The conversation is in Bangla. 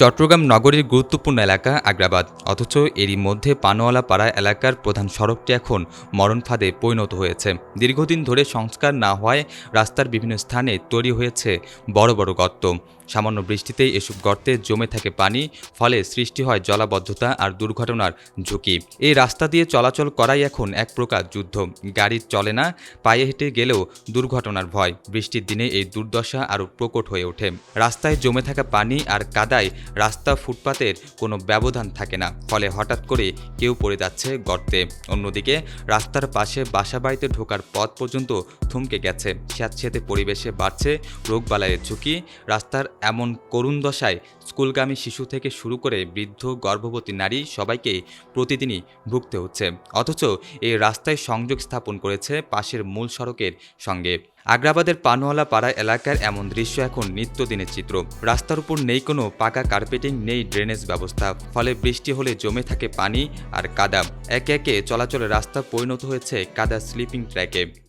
চট্টগ্রাম নগরীর গুরুত্বপূর্ণ এলাকা আগ্রাবাদ। অথচ এরই মধ্যে পানোয়ালা পাড়া এলাকার প্রধান সড়কটি এখন মরণ ফাঁদে পরিণত হয়েছে। দীর্ঘদিন ধরে সংস্কার না হওয়ায় রাস্তার বিভিন্ন স্থানে তৈরি হয়েছে বড় বড় গর্ত। সামান্য বৃষ্টিতেই এসব গর্তে জমে থাকে পানি, ফলে সৃষ্টি হয় জলাবদ্ধতা আর দুর্ঘটনার ঝুঁকি। এই রাস্তা দিয়ে চলাচল করাই এখন এক প্রকার যুদ্ধ। গাড়ি চলে না, পায়ে হেঁটে গেলেও দুর্ঘটনার ভয়। বৃষ্টির দিনে এই দুর্দশা আরও প্রকট হয়ে ওঠে। রাস্তায় জমে থাকা পানি আর কাদায় রাস্তা ফুটপাতের কোনো ব্যবধান থাকে না। ফলে হঠাৎ করে কেউ পড়ে যাচ্ছে গর্তে। অন্যদিকে রাস্তার পাশে বাসা বাড়িতে ঢোকার পথ পর্যন্ত থমকে গেছে। স্যাঁতস্যাঁতে পরিবেশে বাড়ছে রোগবালাইয়ের ঝুঁকি। রাস্তার এমন করুণ দশায় স্কুলগামী শিশু থেকে শুরু করে বৃদ্ধ, গর্ভবতী নারী সবাইকে প্রতিদিনই ভুগতে হচ্ছে। অথচ এই রাস্তায় সংযোগ স্থাপন করেছে পাশের মূল সড়কের সঙ্গে। আগ্রাবাদের পানওয়ালা পাড়া এলাকার এমন দৃশ্য এখন নিত্যদিনের চিত্র। রাস্তার উপর নেই কোনো পাকা কার্পেটিং, নেই ড্রেনেজ ব্যবস্থা। ফলে বৃষ্টি হলে জমে থাকে পানি আর কাদা। একে একে চলাচলের রাস্তা পরিণত হয়েছে কাদা স্লিপিং ট্র্যাকে।